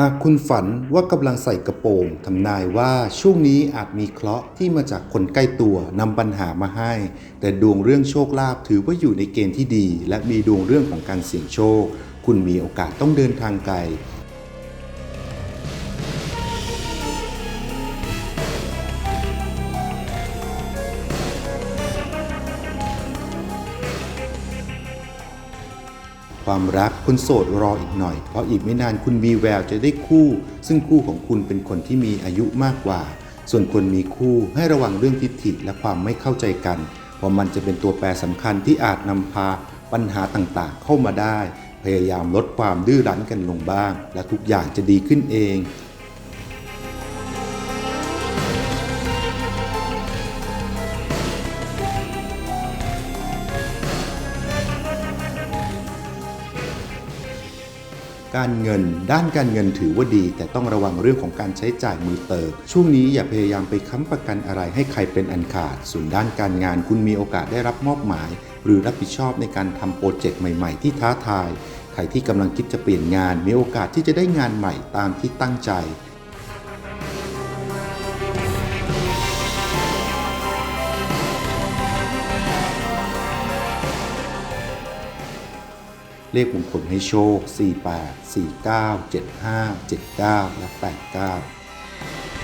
หากคุณฝันว่ากำลังใส่กระโปรงทำนายว่าช่วงนี้อาจมีเคราะห์ที่มาจากคนใกล้ตัวนำปัญหามาให้ แต่ดวงเรื่องโชคลาภถือว่าอยู่ในเกณฑ์ที่ดี และมีดวงเรื่องของการเสี่ยงโชค คุณมีโอกาสต้องเดินทางไกล ความรักคุณโสดรออีกหน่อย เพราะอีกไม่นานคุณมีแววจะได้คู่ ซึ่งคู่ของคุณเป็นคนที่มีอายุมากกว่า ส่วนคนมีคู่ให้ระวังเรื่องทิฐิและความไม่เข้าใจกัน เพราะมันจะเป็นตัวแปรสำคัญที่อาจนำพาปัญหาต่างๆ เข้ามาได้ พยายามลดความดื้อรั้นกันลงบ้าง และทุกอย่างจะดีขึ้นเอง การเงิน ด้านการเงินถือว่าดี แต่ต้องระวังเรื่องของการใช้จ่ายมือเติบช่วงนี้อย่าพยายามไปค้ำประกันอะไรให้ใครเป็นอันขาด ส่วนด้านการงานคุณมีโอกาสได้รับมอบหมาย หรือรับผิดชอบในการทำโปรเจกต์ใหม่ ๆ ที่ท้าทาย ใครที่กำลังคิดจะเปลี่ยนงาน มีโอกาสที่จะได้งานใหม่ตามที่ตั้งใจ เลขมงคลให้โชค 48 49 75 79 และ 89